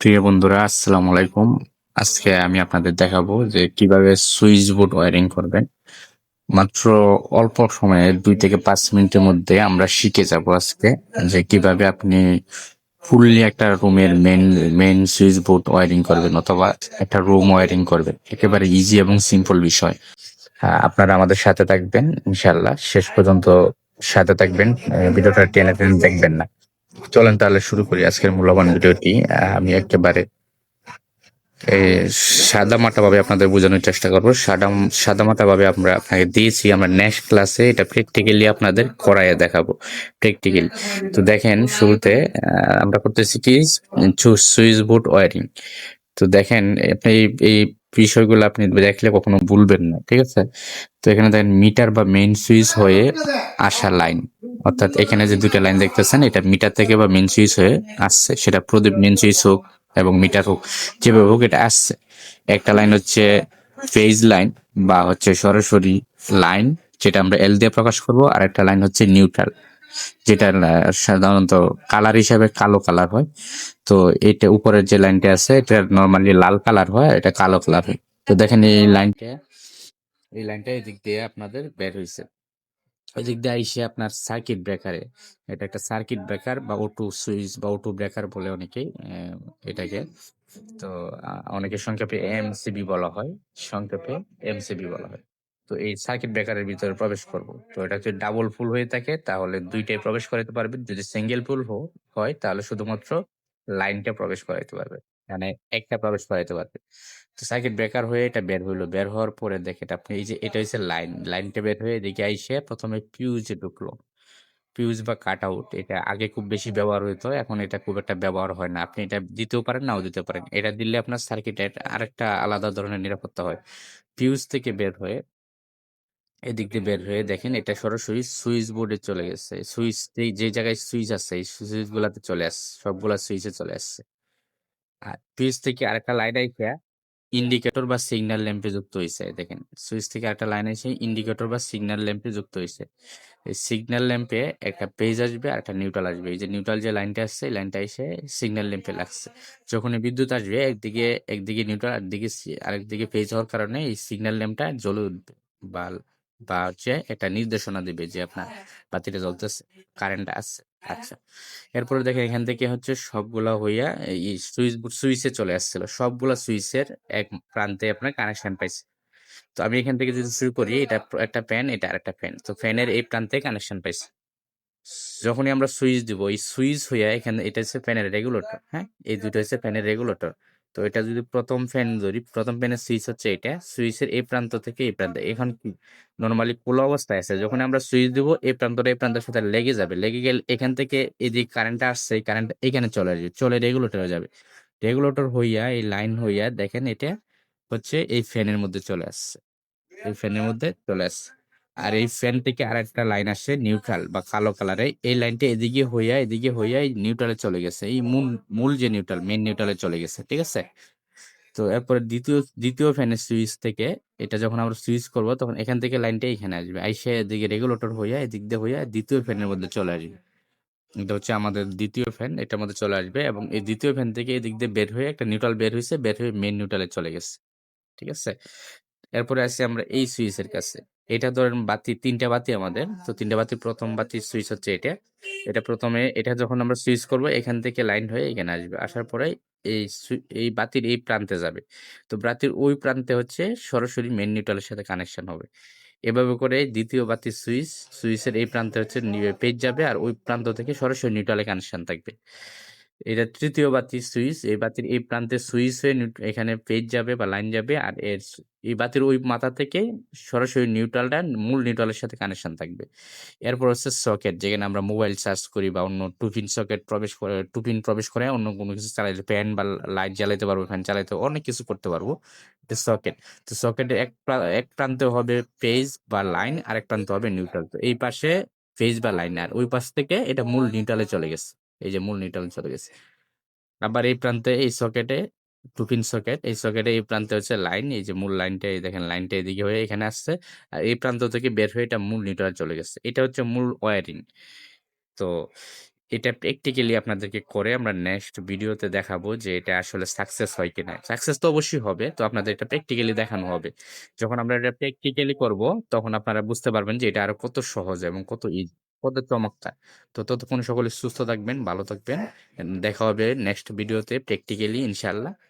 প্রিয় বন্ধুরা, আসসালামু আলাইকুম। আজকে আমি আপনাদের দেখাবো যে কীভাবে সুইচ বোর্ড ওয়্যারিং করবেন। মাত্র অল্প সময়ে দুই থেকে পাঁচ মিনিটের মধ্যে আমরা শিখে যাব আজকে যে কীভাবে আপনি ফুললি একটা রুমের main main switch board wiring করবেন অথবা একটা রুম ওয়্যারিং করবেন। একেবারে ইজি এবং সিম্পল বিষয়। আপনারা আমাদের সাথে থাকবেন ইনশাল্লাহ শেষ পর্যন্ত সাথে থাকবেন। ভিডিওটা টেনে টেনে দেখবেন না। চলেন তাহলে শুরু করি। আজকের মূল্যবান ভিডিওটি আমি একেবারে সাদা মাটা ভাবে আপনাদের বোঝানোর চেষ্টা করব। সাদা সাদা মাটা ভাবে আমরা আপনাকে দিয়েছি, আমরা নেক্সট ক্লাসে এটা প্র্যাকটিক্যালি আপনাদের করাইয়ে দেখাবো প্র্যাকটিক্যালি তো দেখেন, শুরুতে আমরা করতেছি কি? সুইচ বোর্ড ওয়ারিং তো দেখেন, আপনি এই বিষয়গুলো আপনি দেখলে কখনো ভুলবেন না, ঠিক আছে? তো এখানে দেখেন মিটার বা মেইন সুইচ হয়ে আসা লাইন অর্থাৎ এখানে যে দুটা লাইন দেখতেছেন, এটা মিটার থেকে বা মেইন সুইচ হয়ে আসছে। সেটা প্রদীপ মেইন সুইচ হোক এবং মিটার হোক, যেভাবে হোক এটা আসছে। একটা লাইন হচ্ছে ফেজ লাইন বা হচ্ছে সরাসরি লাইন যেটা আমরা এল দিয়ে প্রকাশ করব আর একটা লাইন হচ্ছে নিউট্রাল যেটা সাধারণত কালার হিসাবে কালো কালার হয়। তো এটা উপরের যে লাইনটা আছে এটা নর্মালি লাল কালার হয় এটা কালো কালার হয়। তো দেখেন এই লাইনটা এই লাইনটা এই দিক দিয়ে আপনাদের বের হয়েছে ওই দিক দিয়ে আইসে আপনার সার্কিট ব্রেকারে এটা একটা সার্কিট ব্রেকার বা ওটু সুইচ বা ওটু ব্রেকার বলে অনেকেই এটাকে। তো আহ, অনেকের সংক্ষেপে এমসিবি বলা হয় সংক্ষেপে এমসিবি বলা হয়। তো এই সার্কিট ব্রেকারের ভিতরে প্রবেশ করব। তো এটা যদি ডাবল ফুল হয়ে থাকে, তাহলে দুইটাই প্রবেশ করাতে পারবেন যদি সিঙ্গেল ফুল হয়, তাহলে শুধুমাত্র লাইনটা প্রবেশ করাইতে পারবে। মানে একটা প্রবেশ করাইতে পারবে। তো সার্কিট ব্রেকার হয়ে এটা বের হইল। বের হওয়ার পরে দেখেন আপনি এই যে এটা হচ্ছে লাইন লাইনটা বের হয়ে এদিকে আইসে প্রথমে ফিউজে ঢুকলো। ফিউজ বা কাট আউট এটা আগে খুব বেশি ব্যবহার হতো এখন এটা খুব একটা ব্যবহার হয় না। আপনি এটা দিতেও পারেন, নাও দিতে পারেন। এটা দিলে আপনার সার্কিটের আরেকটা আলাদা ধরনের নিরাপত্তা হয়। ফিউজ থেকে বের হয়ে এদিক দিয়ে বের হয়ে দেখেন এটা সরাসরি সুইচ বোর্ডে চলে গেছে। সুইচ যে জায়গায় সুইচ আছে, এই সুইচ গুলাতে চলে আসছে সবগুলা সুইচে চলে আসছে। আর ফিউজ থেকে আরেকটা লাইন আইসা ইন্ডিকেটর বা সিগন্যাল ল্যাম্পে যুক্ত হয়েছে দেখেন। সুইচ থেকে একটা লাইন এসে ইন্ডিকেটর বা সিগন্যাল ল্যাম্পে যুক্ত হয়েছে এই সিগন্যাল ল্যাম্পে একটা পেজ আসবে আর একটা নিউট্রাল আসবে। এই যে নিউট্রাল যে লাইনটা আসছে, এই লাইনটা এসে সিগন্যাল ল্যাম্পে লাগছে। যখন বিদ্যুৎ আসবে, একদিকে একদিকে নিউট্রাল সি- আরেকদিকে পেজ হওয়ার কারণে এই সিগন্যাল ল্যাম্পটা জ্বলে উঠবে বা বা হচ্ছে একটা নির্দেশনা দিবে যে আপনার বাতিটা জ্বলতেছে কারেন্ট আছে। আচ্ছা। এরপরে দেখেন এখান থেকে হচ্ছে সবগুলা হইয়া এই সুইচ সুইচে চলে আসছিল। সবগুলা সুইচের এক প্রান্তে আপনার কানেকশন পাইছে। তো আমি এখান থেকে যদি শুরু করি, এটা একটা ফ্যান এটা আরেকটা ফ্যান তো ফ্যানের এই প্রান্তে কানেকশন পাইছে। যখনই আমরা সুইচ দিব, এই সুইচ হইয়া এখানে এটা হচ্ছে ফ্যানের রেগুলেটর হ্যাঁ? এই দুটো হচ্ছে ফ্যানের রেগুলেটর তো এটা যদি প্রথম ফ্যান ধরি, প্রথম ফ্যানের সুইচ হচ্ছে এটা। সুইচের এই প্রান্ত থেকে এই প্রান্তে। এখন কি? নর্মালি খোলা অবস্থায় আছে। যখন আমরা সুইচ দিব, এই প্রান্তটা এই প্রান্তের সাথে লেগে যাবে। লেগে গেলে এখান থেকে এই এদিক কারেন্টটা আসছে, এই কারেন্ট এখানে চলে আসবে, চলে রেগুলেটরে যাবে। রেগুলেটর হইয়া, এই লাইন হইয়া দেখেন এটা হচ্ছে এই ফ্যানের মধ্যে চলে আসছে। এই ফ্যানের মধ্যে চলে আসছে। আর এই ফ্যান থেকে আরেকটা লাইন আসছে নিউট্রাল বা কালো কালারে এই লাইনটা এদিকে হইয়া এদিকে হইয়া নিউট্রালে চলে গেছে। এই মূল মূল যে নিউট্রাল মেন নিউট্রালে চলে গেছে, ঠিক আছে? তো এরপরে দ্বিতীয় দ্বিতীয় ফ্যানের সুইচ থেকে এটা যখন আমরা সুইচ করব, তখন এখান থেকে লাইনটা এখানে আসবে। আইসে এদিকে রেগুলেটর হইয়া, এদিক দিয়ে হইয়া দ্বিতীয় ফ্যানের মধ্যে চলে আসবে। এটা হচ্ছে আমাদের দ্বিতীয় ফ্যান এটার মধ্যে চলে আসবে এবং এই দ্বিতীয় ফ্যান থেকে এদিক দিয়ে বের হয়ে একটা নিউট্রাল বের হয়েছে বের হয়ে মেন নিউট্রালে চলে গেছে, ঠিক আছে? এরপরে আসি আমরা এই সুইচের কাছে। এটা ধরেন বাতি, তিনটা বাতি আমাদের। তো তিনটা বাতির প্রথম বাতির সুইচ হচ্ছে এটা। এটা প্রথমে, এটা যখন আমরা সুইচ করব, এখান থেকে লাইন হয়ে এখানে আসবে। আসার পরে এই এই বাতির এই প্রান্তে যাবে। তো বাতির ওই প্রান্তে হচ্ছে সরাসরি মেন নিউট্রালের সাথে কানেকশন হবে। এভাবে করে দ্বিতীয় বাতির সুইচ সুইচের এই প্রান্তে হচ্ছে পেজ যাবে আর ওই প্রান্ত থেকে সরাসরি নিউট্রালে কানেকশন থাকবে। এটা তৃতীয় বাতির সুইচ এই বাতির এই প্রান্তে সুইচ হয়ে এখানে পেজ যাবে বা লাইন যাবে আর এর এই বাতির ওই মাথা থেকে সরাসরি নিউট্রালটা মূল নিউট্রালের সাথে কানেকশন থাকবে। এরপর হচ্ছে সকেট যেখানে আমরা মোবাইল চার্জ করি বা অন্য টুপিন সকেট প্রবেশ করে টুপিন প্রবেশ করে, অন্য কোনো কিছু চালাইতে ফ্যান বা লাইট জ্বালাইতে পারব ফ্যান চালাইতে অনেক কিছু করতে পারব। এটা সকেট তো সকেটের এক এক প্রান্তে হবে পেজ বা লাইন আর এক প্রান্তে হবে নিউট্রাল তো এই পাশে পেজ বা লাইন আর ওই পাশ থেকে এটা মূল নিউট্রালে চলে গেছে। এই যে মূল নিউট্রালে চলে গেছে। আবার এই প্রান্তে এই সকেটে টু পিন সকেট। এই সকেটে এই প্রান্তে হচ্ছে লাইন। এই যে মূল লাইনটা এই দেখেন লাইনটা এদিকে হয়ে এখানে আসছে। আর এই প্রান্ত থেকে বের হয়ে এটা মূল নিউট্রাল চলে গেছে। এটা হচ্ছে মূল ওয়ারিং। তো এটা প্র্যাকটিক্যালি আপনাদেরকে করে আমরা নেক্সট ভিডিওতে দেখাবো যে এটা আসলে সাকসেস হয় কিনা। সাকসেস তো অবশ্যই হবে তো আপনাদের এটা প্র্যাকটিক্যালি দেখানো হবে। যখন আমরা এটা প্র্যাকটিক্যালি করব তখন আপনারা বুঝতে পারবেন যে এটা আরও কত সহজ এবং কত ইজি কত চমৎকার। তো ততক্ষণ সকলে সুস্থ থাকবেন ভালো থাকবেন। দেখা হবে নেক্সট ভিডিওতে প্র্যাকটিক্যালি ইনশাআল্লাহ। আহ,